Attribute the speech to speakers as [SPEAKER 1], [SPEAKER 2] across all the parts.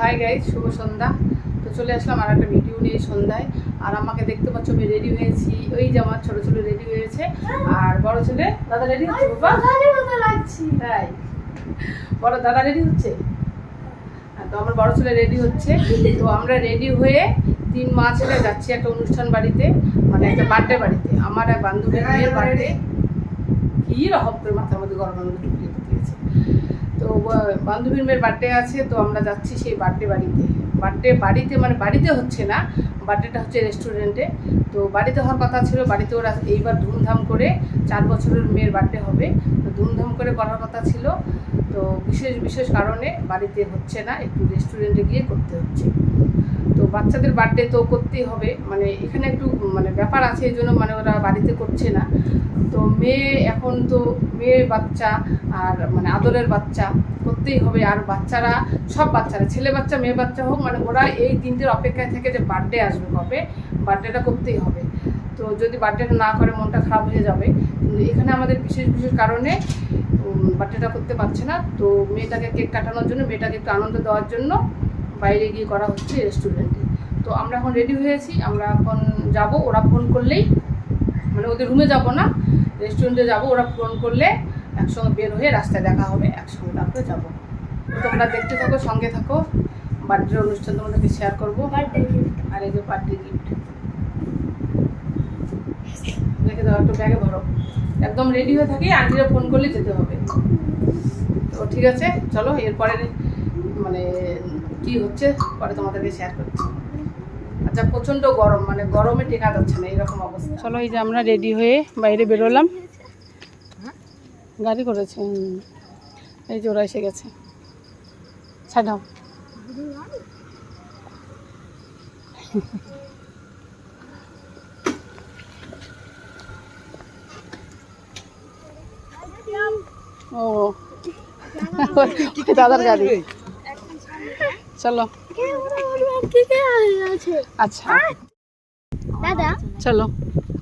[SPEAKER 1] Hi guys শুভ সন্ধ্যা। তো চলে আসলাম আর একটা ভিডিও নিয়ে সন্ধ্যায়। আর আমাকে দেখতে পাচ্ছ আমি রেডি হয়েছি। ওই যে আমার ছোটো ছোটো রেডি হয়েছে। আর বড় ছেলে দাদা রেডি হচ্ছে তাই। বড় দাদা রেডি হচ্ছে? হ্যাঁ, তো আমার বড় ছেলে রেডি হচ্ছে। তো আমরা রেডি হয়ে তিন মা ছেলে যাচ্ছি একটা অনুষ্ঠান বাড়িতে মানে একটা বার্থডে বাড়িতে। আমার এক বান্ধবীর মেয়ের বার্থডে কি রকম করে মাথার মধ্যে গরম ঢুকিয়ে তো বান্ধবীর মেয়ের বার্থডে আছে তো আমরা যাচ্ছি সেই বার্থডে বাড়িতে। বার্থডে বাড়িতে মানে বাড়িতে হচ্ছে না, বার্থডেটা হচ্ছে রেস্টুরেন্টে। তো বাড়িতে হওয়ার কথা ছিল, বাড়িতে ওরা এইবার ধুমধাম করে চার বছরের মেয়ের বার্থডে হবে। তো ধুমধাম করে করার কথা ছিল। তো বিশেষ বিশেষ কারণে বাড়িতে হচ্ছে না, একটু রেস্টুরেন্টে গিয়ে করতে হচ্ছে। তো বাচ্চাদের বার্থডে তো করতেই হবে মানে এখানে একটু মানে ব্যাপার আছে, এই জন্য মানে ওরা বাড়িতে করছে না। তো মেয়ে এখন তো মেয়ে বাচ্চা আর মানে আদরের বাচ্চা, করতেই হবে। আর বাচ্চারা, সব বাচ্চারা, ছেলে বাচ্চা, মেয়ে বাচ্চা হোক মানে ওরা এই দিনটির অপেক্ষায় থেকে যে বার্থডে আসবে কবে বার্থডেটা করতেই হবে। তো যদি বার্থডেটা না করে মনটা খারাপ হয়ে যাবে এখানে আমাদের বিশেষ বিশেষ কারণে বার্থডেটা করতে পারছে না। তো মেয়েটাকে কেক কাটানোর জন্য, মেয়েটাকে একটু আনন্দ দেওয়ার জন্য বাইরে গিয়ে করা হচ্ছে রেস্টুরেন্টে তো আমরা এখন রেডি হয়েছি, আমরা এখন যাব, ওরা ফোন করলেই মানে ওদের রুমে যাব না রেস্টুরেন্টে যাব, ওরা ফোন করলে একসঙ্গে বের হয়ে রাস্তায় দেখা হবে, একসঙ্গে তারপরে যাব। তোমরা দেখতে থাকো, সঙ্গে থাকো। বার্থডে অনুষ্ঠান তোমাদেরকে শেয়ার করব। আর এই যে বার্থডে গিফট রেখে দাও একটু ব্যাগে ভরো। একদম রেডি হয়ে থাকি আন্টিরা ফোন করলে যেতে হবে। তো ঠিক আছে চলো এরপরে মানে কি হচ্ছে পরে তোমাদেরকে শেয়ার করছি। আচ্ছা প্রচণ্ড গরম মানে গরমে টেকা যাচ্ছে না এরকম অবস্থা। চলো এই যে আমরা রেডি হয়ে বাইরে বেরোলাম। গাড়ি করেছে। এই যে ওরা এসে গেছে। ছাড়াও ও। দাদার গাড়ি। চলো। আচ্ছা।
[SPEAKER 2] দাদা
[SPEAKER 1] চলো।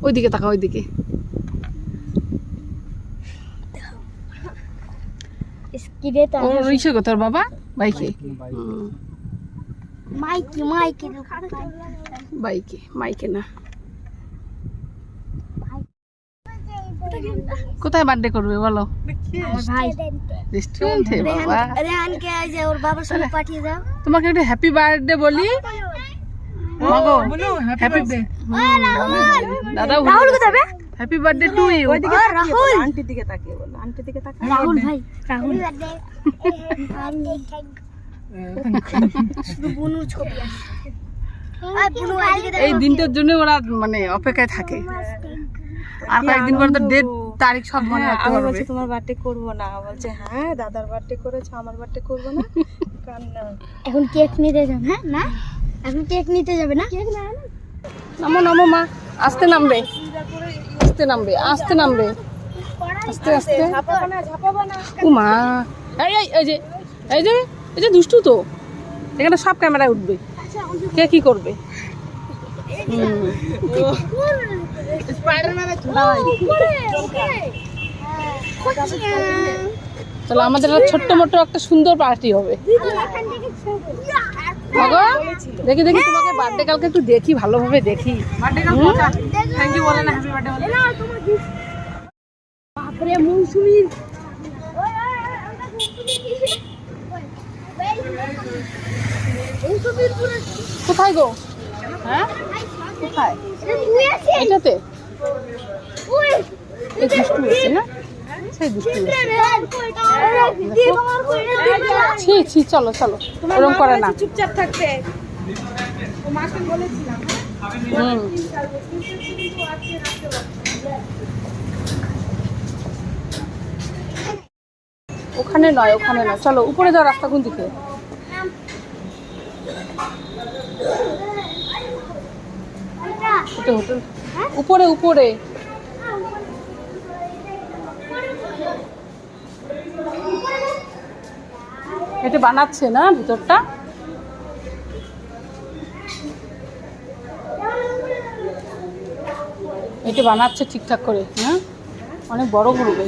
[SPEAKER 1] ওইদিকে তাকা ওইদিকে।
[SPEAKER 2] স্কিরে
[SPEAKER 1] ও ইসে কোথার বাবা? বাইকে?
[SPEAKER 2] মাইকি মাইকি
[SPEAKER 1] বাইকে মাইকে না। কোথায় বার্থডে করবে বলো?
[SPEAKER 2] ভাই।
[SPEAKER 1] রেস্টুরেন্টে বাবা।
[SPEAKER 2] রেহানকে যে ওর বাবার সঙ্গে পাঠিয়ে দাও।
[SPEAKER 1] তোমাকে একটা হ্যাপি বার্থডে বলি? মাগো হ্যাপি দাদা
[SPEAKER 2] রাহুল। কোথায়
[SPEAKER 1] happy birthday to you
[SPEAKER 2] Rahul!
[SPEAKER 3] আন্টির দিকে তাকিয়ে বলো আন্টির দিকে তাকিয়ে।
[SPEAKER 2] রাহুল ভাই রাহুল।
[SPEAKER 1] এই দিনটার জন্য ওরা মানে অপেক্ষায় থাকে। আর কয়েকদিন পর তো ডেট তারিখ সব মনে
[SPEAKER 3] হ্যাঁ,
[SPEAKER 1] রাখতে
[SPEAKER 3] আমি
[SPEAKER 1] পারবে
[SPEAKER 3] বলছি তোমার বার্থডে করব না। বলছে হ্যাঁ দাদার বার্থডে করেছে আমার বার্থডে করব না? কান্না
[SPEAKER 2] এখন কেক নিতে যাবে হ্যাঁ না এখন কেক নিতে যাবে না? কেক না
[SPEAKER 1] নামো নামো মা। আস্তে নামবে। আস্তে নামবে আস্তে নামবে। আস্তে আস্তে।
[SPEAKER 3] ঝাপাবো না ঝাপাবো না
[SPEAKER 1] ও মা এই এই এই যে এই যে এই যে দুষ্টু তো। এখানে সব ক্যামেরায় উঠবে। কে কি করবে। চলো আমাদের ছোট্ট মোটো একটা সুন্দর পার্টি হবে। দেখি দেখি তোমাকে বার্থডে কালকে একটু দেখি ভালোভাবে দেখি।
[SPEAKER 3] থ্যাংক ইউ বলে না হ্যাপি বার্থডে বলে।
[SPEAKER 2] বাপরে মৌসুমি।
[SPEAKER 1] কোথায় গো? হ্যাঁ? কোথায়? এটাতে? এই দুষ্টু এসে না? সেই দুষ্টু ছি ছি চলো চলো। ওরকম করে না।
[SPEAKER 3] চুপচাপ থাকতে। মাকে বলেছিলাম
[SPEAKER 1] হুম। ওখানে নয় ওখানে নয়। চলো উপরে যাও রাস্তা কোন দিকে হোটেল হোটেল। উপরে উপরে। এটা বানাচ্ছে না ভিতরটা? এটা বানাচ্ছে ঠিকঠাক করে হ্যাঁ? অনেক বড় করবে।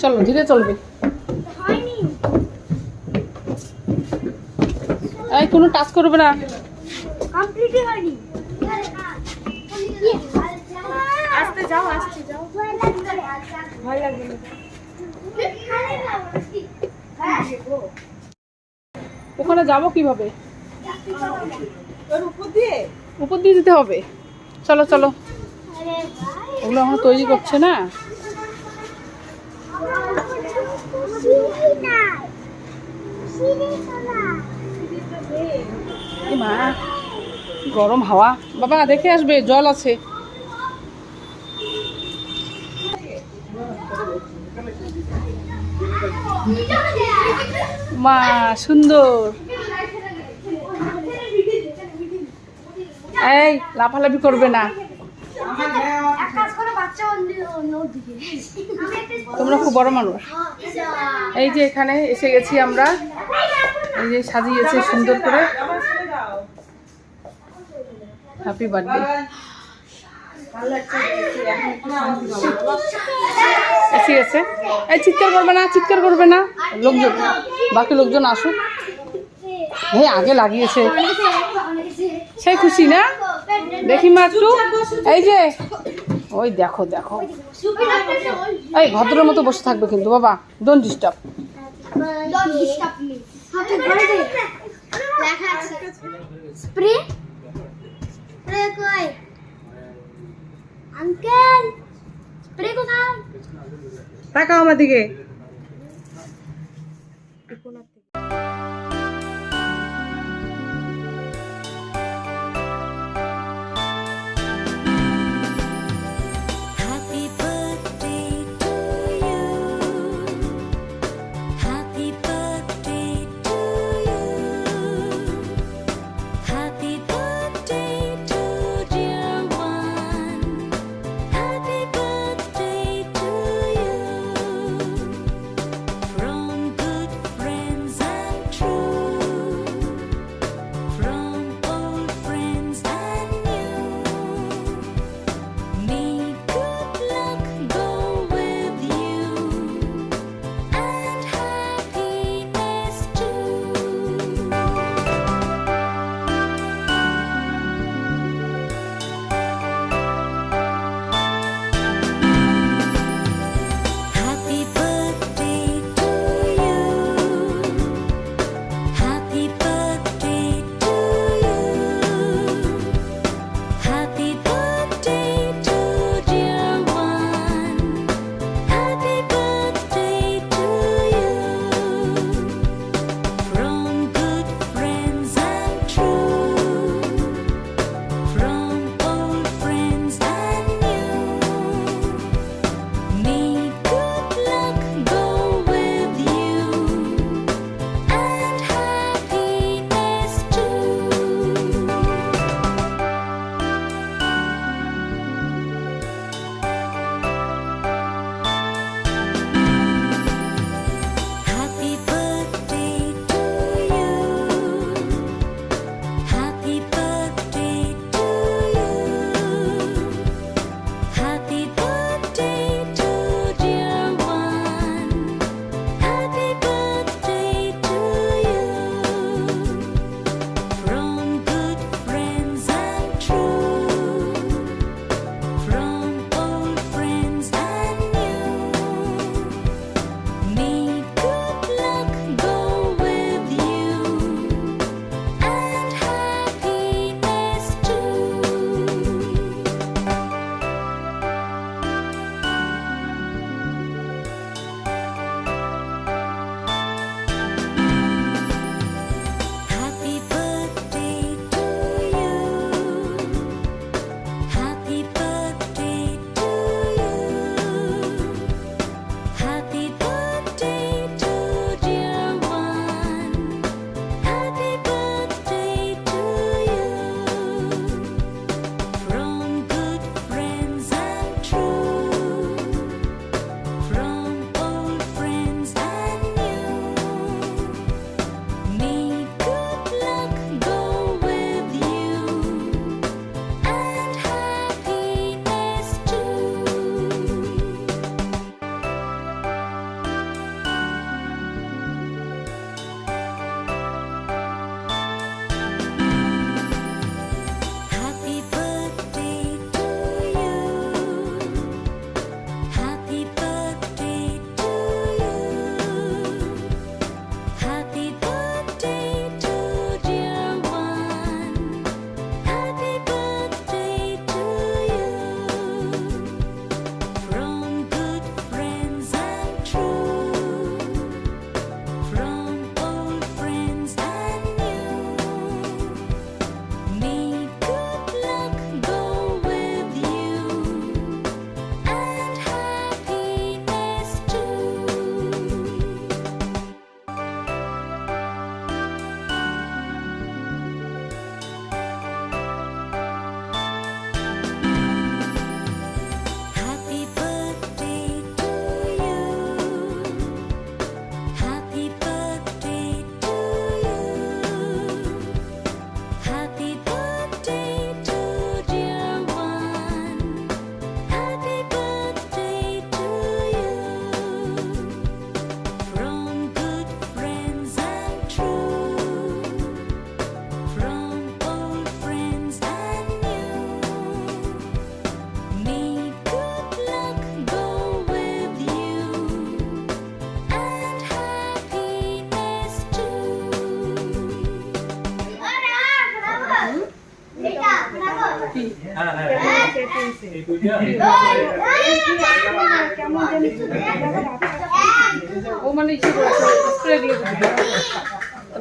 [SPEAKER 1] চলো ধীরে চলবে। কোনো টাচ করবে না।
[SPEAKER 2] কমপ্লিটই হয়নি।
[SPEAKER 1] ওখানে যাব কীভাবে?
[SPEAKER 4] উপর দিয়ে
[SPEAKER 1] দিতে হবে। চলো চলো। ওগুলো এখন তৈরি করছে না? মা, গরম হাওয়া। বাবা, দেখে আসবে, জল আছে। মা সুন্দর। এই লাফালাফি করবে না। তোমরা খুব বড় মানুষ। এই যে এখানে এসে গেছি আমরা। এই যে সাজিয়েছে সুন্দর করে। হ্যাপি বার্থডে এসে গেছে এই চিৎকার করবে না, চিৎকার করবে না। লোকজন, বাকি লোকজন আসুক। হ্যাঁ আগে লাগিয়েছে। সেই খুশি না? দেখি মা একটু। এই যে, ওই দেখো দেখো। এই ভদ্রের মতো বসে থাকবে কিন্তু, বাবা don't disturb
[SPEAKER 2] spray uncle spray কোথায়?
[SPEAKER 4] তাকাও আমার দিকে।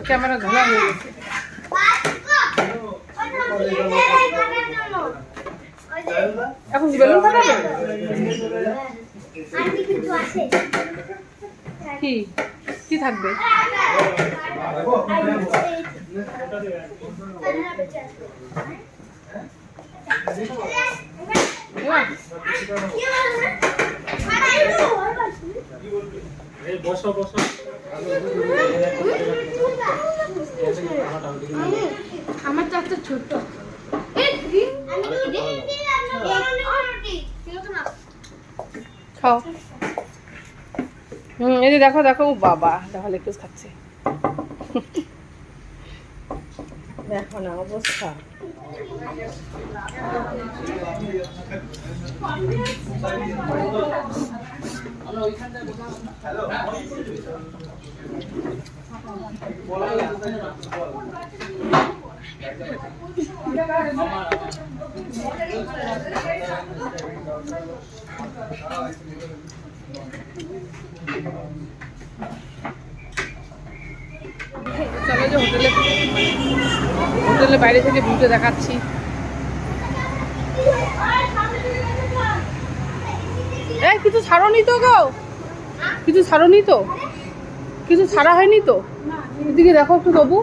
[SPEAKER 1] ক্যামেরা ঘোলা হয়ে গেছে। এখন বেলুন ফাটাবে কি? কি থাকবে? এবার?
[SPEAKER 2] আমার তো একটা ছোট
[SPEAKER 1] খাও। হুম এই যে দেখো দেখো ও বাবা দেখো লেকুস খাচ্ছে।
[SPEAKER 3] দেখো না অবস্থা।
[SPEAKER 1] হোটেলে হোটেলে বাইরে থেকে ভিউটা দেখাচ্ছি। এই কিছু ছাড়নি তো গো। কিছু ছাড়নি তো? কিছু ছাড়া হয়নি তো? এদিকে দেখো একটু তবু।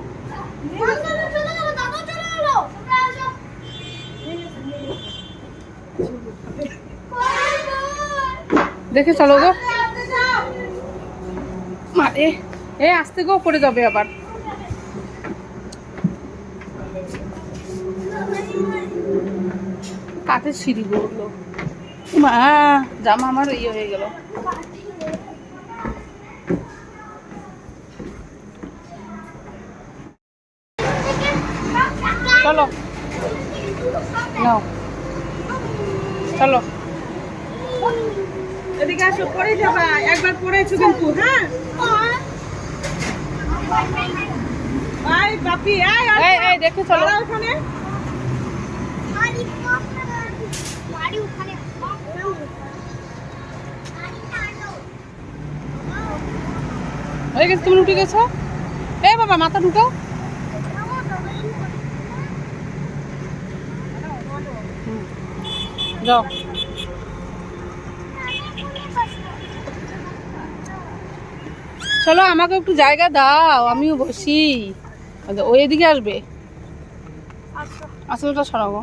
[SPEAKER 1] দেখে চলো গো। এ আসতে গো, পড়ে যাবে আবার। কাঠের সিঁড়ি গড়লো মা, জামা আমার ইয়ে হয়ে গেল চলো নাও চলো
[SPEAKER 3] এদিকে আসো পরে যাবা পড়েছো কিন্তু হ্যাঁ আয় বাপি আয় আয়
[SPEAKER 1] এই এই দেখে চলো।
[SPEAKER 3] ওখানে।
[SPEAKER 1] হয়ে গেছে তুমি উঠে গেছো? এ বাবা মাথা ঢুকাও। যাও। চলো আমাকে একটু জায়গা দাও আমিও বসি। আচ্ছা, ও এদিকে আসবে? আসলে ওটা সরাবো।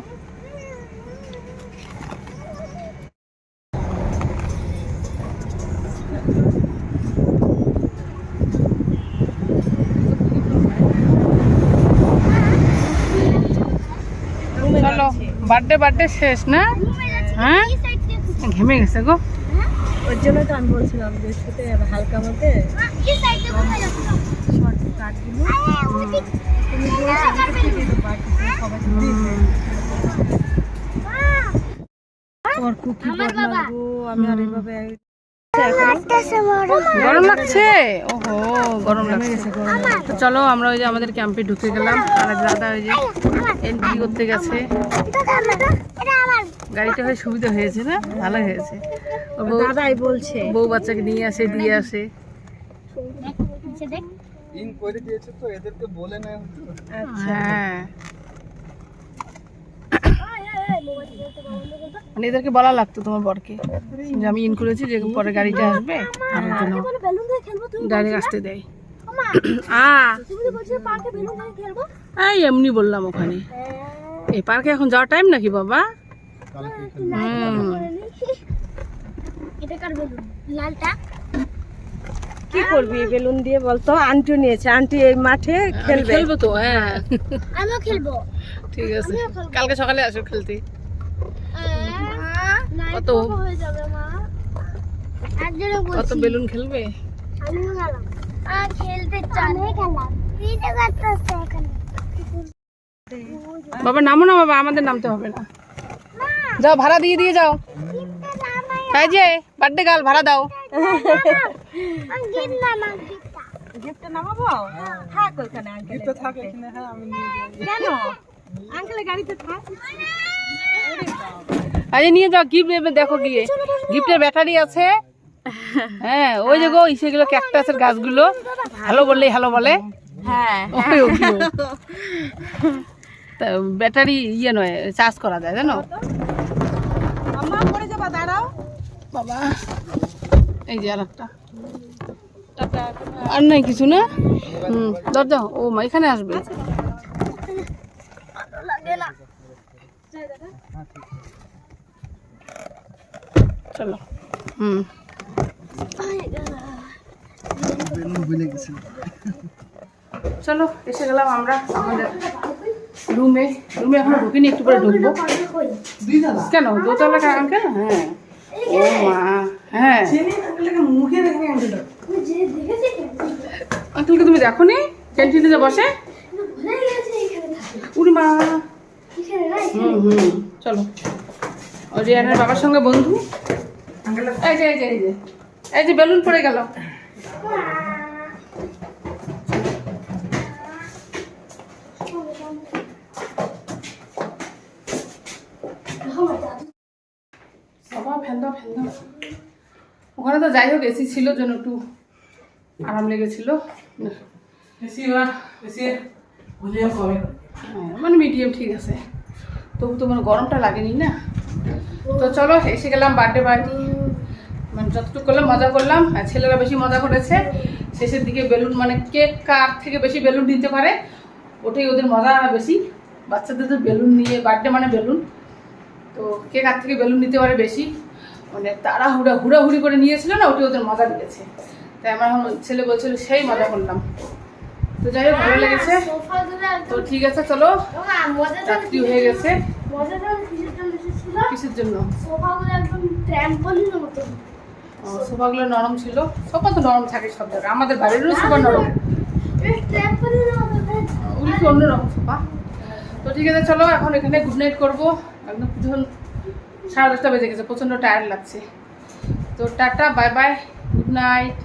[SPEAKER 1] চলো বার্থডে বার্থডে শেষ না? হ্যাঁ? ঘেমে গেছে গো।
[SPEAKER 3] ওর জন্য তো আমি বলছিলাম যে শুতে হালকা মতে শর্ট কাটগুলো তুমি সবাই আমি আর এইভাবে
[SPEAKER 1] গরম লাগছে? ওহো গরম লাগছে। তো চলো আমরা ওই যে আমাদের ক্যাম্পে ঢুকে গেলাম। আর দাদা ওই যে এন্ট্রি করতে গেছে। গাড়িটা হয়ে সুবিধা হয়েছে না? ভালো হয়েছে। বউ
[SPEAKER 3] দাদাই বলছে।
[SPEAKER 1] বউ বাচ্চাকে নিয়ে আসে দিয়ে আসে।
[SPEAKER 5] ইন করে দিয়েছে তো এদেরকে বলে নেয়
[SPEAKER 1] হ্যাঁ মানে এদেরকে বলা লাগতো তোমার বরকে যে আমি ইন করেছি যে পরে গাড়িটা আসবে আর জন্য ডাইরেক্ট আসতে দেয়। এই এমনি বললাম ওখানে। এই পার্কে এখন যাওয়ার টাইম নাকি বাবা?
[SPEAKER 3] কি করবি বেলুন দিয়ে বলতো? আন্টি নিয়েছে। আন্টি এই মাঠে খেলবে।
[SPEAKER 1] খেলব তো হ্যাঁ।
[SPEAKER 2] আমিও খেলব।
[SPEAKER 1] ঠিক আছে। কালকে সকালে আসো খেলতে। কত?
[SPEAKER 2] কত হয়ে যাবে মা একজনে
[SPEAKER 1] কত
[SPEAKER 2] বলছি
[SPEAKER 1] বেলুন খেলবে
[SPEAKER 2] আমিও গেলাম আ খেলতে চাই আমি গেলাম ভিডিও করতেছে এখানে
[SPEAKER 1] বাবা নামো না বাবা আমাদের নামতে হবে না যাও ভাড়া দিয়ে দিয়ে যাও এই যে বার্থডে গার্ল ভাড়া দাও
[SPEAKER 2] আমি গিফট না মা গিফটটা
[SPEAKER 3] গিফটটা নামাবো থাক ওখানে আঙ্কেল
[SPEAKER 5] তো থাকে এখানে হ্যাঁ আমি নিয়ে যাই
[SPEAKER 3] কেন আঙ্কেলের গাড়িতে থাক
[SPEAKER 1] আরে নিয়ে যাও গিফট দেখো গিয়ে। গিফটের ব্যাটারি আছে। হ্যাঁ ওই যে গো সেগুলো ক্যাকটাসের গাছগুলো। হ্যালো বললেই হ্যালো বলে।
[SPEAKER 3] হ্যাঁ
[SPEAKER 1] তা ব্যাটারি ইয়ে নয় চার্জ করা যায় জানো?
[SPEAKER 3] আম্মা পড়ে যাবা দাঁড়াও।
[SPEAKER 1] বাবা এই যে আর একটা। আর নাই কিছু না? হুম দরজা ও মা এখানে আসবে।
[SPEAKER 2] লাগে না।
[SPEAKER 1] চলো। হুম। চলো এসে গেলাম আমরা আমাদের রুমে। রুমে এখনও ঢুকিনি একটু পরে ঢুকবো। কেন? দোতলা আঙ্কেল? হ্যাঁ। ও মা হ্যাঁ। আঙ্কেলকে তুমি দেখো নি ক্যান্টিনে যে বসে? উড়ি মা। হুম হুম। চলো। রিয়ানের বাবার সঙ্গে বন্ধু। এই যে এই যে এই যে। এই যে বেলুন পড়ে গেল। বাবা ওখানে তো যাই হোক এসি ছিল জন্য একটু আরাম লেগেছিল। হ্যাঁ, মানে মিডিয়াম ঠিক আছে। তবু তো মানে গরমটা লাগেনি না। তো চলো এসে গেলাম বার্থডে পার্টি। মানে যতটুকু করলাম মজা করলাম। আর ছেলেরা বেশি মজা করেছে। শেষের দিকে বেলুন মানে কেক কার থেকে বেশি বেলুন দিতে পারে ওটাই ওদের মজা বেশি। বাচ্চাদের তো বেলুন নিয়ে বার্থডে মানে বেলুন। তো কে কার থেকে বেলুন নিতে পারে বেশি? মানে তারা হুড়া হুড়াহুড়ি করে নিয়েছিল না ওটি ওদের মজা লেগেছে তাই আমার এখন ছেলে বলছিল সেই মজা করলাম। তো যাই হোক ভালো লেগেছে। তো ঠিক আছে চলো। রাত্রি হয়ে গেছে। কিসের জন্য? ও, সোফাগুলো নরম ছিল। সোফা তো নরম থাকে সব জায়গায়। আমাদের বাড়িরও সোফা নরম। ওগুলো কি অন্যরকম সোফা তো ঠিক আছে, চলো, এখন এখানে গুড নাইট করব। একদম যখন সাড়ে দশটা বেজে গেছে, প্রচণ্ড টায়ার লাগছে। তো tata bye bye good night